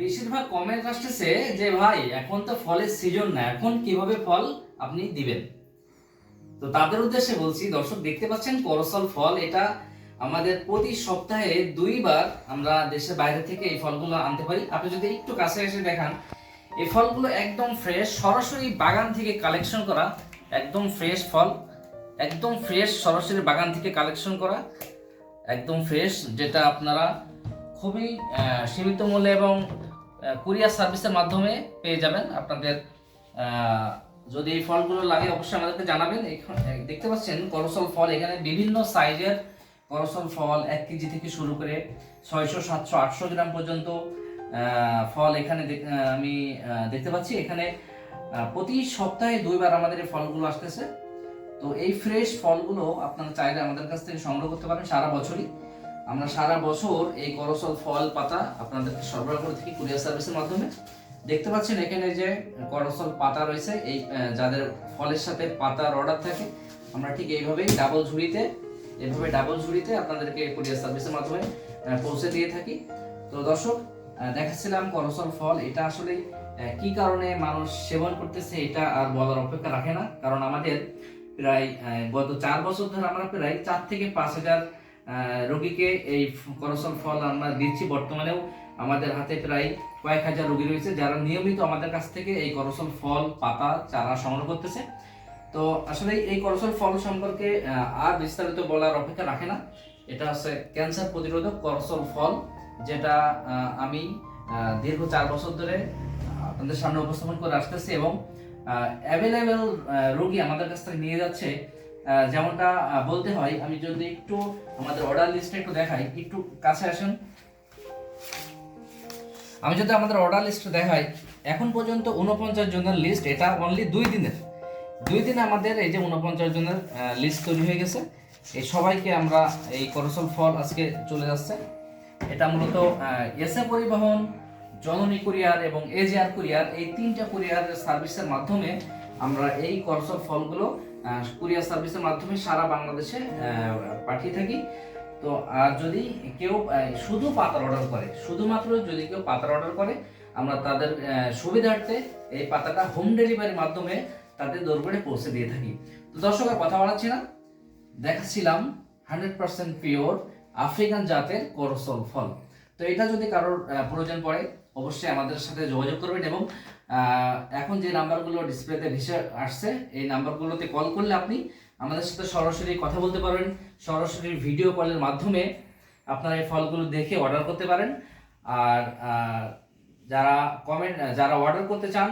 বেশিরভাগ কমেন্ট আসতেছে যে, ভাই, এখন তো ফলের সিজন না, এখন কীভাবে ফল আপনি দিবেন? তো তাদের উদ্দেশ্যে বলছি, দর্শক, দেখতে পাচ্ছেন, করসল ফল, এটা আমাদের প্রতি সপ্তাহে দুইবার আমরা দেশের বাইরে থেকে এই ফলগুলো আনতে পারি। আপনি যদি একটু কাছে এসে দেখান, এই ফলগুলো একদম ফ্রেশ সরাসরি বাগান থেকে কালেকশন করা, একদম ফ্রেশ ফল, একদম ফ্রেশ সরাসরি বাগান থেকে কালেকশন করা, একদম ফ্রেশ যেটা আপনারা খুবই সীমিত মূল্যে এবং কুরিয়ার সার্ভিসের মাধ্যমে পেয়ে যাবেন। আপনাদের যদি এই ফলগুলো লাগে অবশ্যই আমাদেরকে জানাবেন। দেখতে পাচ্ছেন করসল ফল এখানে বিভিন্ন সাইজের করসল ফল এক কেজি থেকে শুরু করে ছয়শো, সাতশো, আটশো গ্রাম পর্যন্ত ফল এখানে আমি দেখতে পাচ্ছি। এখানে প্রতি সপ্তাহে দুইবার আমাদের এই ফলগুলো আসতেছে। তো এই ফ্রেশ ফলগুলো আপনারা চাইলে আমাদের কাছ থেকে সংগ্রহ করতে পারেন সারা বছরই। আমরা সারা বছর এই করসল ফল পাতা আপনাদেরকে সরবরাহ করে থাকি কুরিয়ার সার্ভিসের মাধ্যমে। দেখতে পাচ্ছেন এখানে যে করসল পাতা রয়েছে, এই যাদের ফলের সাথে পাতার অর্ডার থাকে, আমরা ঠিক এইভাবেই ডাবল ঝুড়িতে, এভাবে ডাবল ঝুড়িতে আপনাদেরকে কুরিয়ার সার্ভিসের মাধ্যমে পৌঁছে দিয়ে থাকি। তো দর্শক দেখাচ্ছিলাম করসল ফল, এটা আসলে কি কারণে মানুষ সেবন করতেছে এটা আর বলার অপেক্ষা রাখে না। কারণ আমাদের প্রায় গত চার বছর ধরে আমরা প্রায় চার থেকে পাঁচ হাজার রোগীকে এই করসল ফল আমরা দিচ্ছি। বর্তমানেও আমাদের হাতে প্রায় কয়েক হাজার রোগী রয়েছে, যারা নিয়মিত আমাদের কাছ থেকে এই করসল ফল, পাতা, চারা সংগ্রহ করতেছে। তো আসলে এই করসল ফল সম্পর্কে আর বিস্তারিত বলার অপেক্ষা রাখে না। এটা হচ্ছে ক্যান্সার প্রতিরোধক করসল ফল, যেটা আমি দীর্ঘ চার বছর ধরে আপনাদের সামনে উপস্থাপন করে আসতেছি এবং অ্যাভেলেবেল রোগী আমাদের কাছ থেকে নিয়ে যাচ্ছে। যেমনটা বলতে হয়, আমি যদি একটু আমাদের অর্ডার লিস্টটা একটু দেখাই, একটু কাছে আসেন। আমি যদি আমাদের অর্ডার লিস্ট দেখাই, এখন পর্যন্ত উনপঞ্চাশ জনের লিস্ট এটা অনলি দুই দিনের। দুই দিনে আমাদের এই যে উনপঞ্চাশ জনের লিস্ট তৈরি হয়ে গেছে। এই সবাইকে আমরা এই করসল ফল আজকে চলে যাচ্ছে। এটা মূলত এসএ পরিবহন, জননী কুরিয়ার এবং এজিআর কুরিয়ার, এই তিনটা কুরিয়ার সার্ভিসের মাধ্যমে আমরা এই করসল ফলগুলো কুরিয়ার সার্ভিসের মাধ্যমে সারা বাংলাদেশে পাঠিয়ে থাকি। তো, আর যদি কেউ শুধু পাতার অর্ডার করে, শুধুমাত্র যদি কেউ পাতার অর্ডার করে, আমরা তাদের সুবিধার্থে এই পাতাটা হোম ডেলিভারির মাধ্যমে তাদের দরবারে পৌঁছে দিয়ে থাকি। তো দর্শক কথা বলাচ্ছি না। দেখাচ্ছিলাম হান্ড্রেড পার্সেন্ট পিওর আফ্রিকান জাতের করসল ফল। তো এটা যদি কারোর প্রয়োজন পড়ে অবশ্যই আমাদের সাথে যোগাযোগ করবেন এবং এখন যে নাম্বারগুলো ডিসপ্লেতে ভেসে আসছে, এই নাম্বারগুলোতে কল করলে আপনি আমাদের সাথে সরাসরি কথা বলতে পারবেন সরাসরি ভিডিও কলের মাধ্যমে আপনারা এই ফলগুলো দেখে অর্ডার করতে পারেন। আর যারা কমেন্ট যারা অর্ডার করতে চান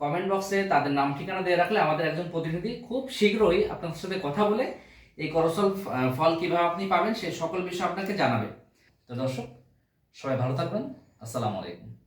কমেন্ট বক্সে তাদের নাম ঠিকানা দিয়ে রাখলে আমাদের একজন প্রতিনিধি খুব শীঘ্রই আপনার সাথে কথা বলে এই করসল ফল কীভাবে আপনি পাবেন সে সকল বিষয় আপনাকে জানাবে। তো দর্শক, সবাই ভালো থাকবেন। আসসালামু আলাইকুম।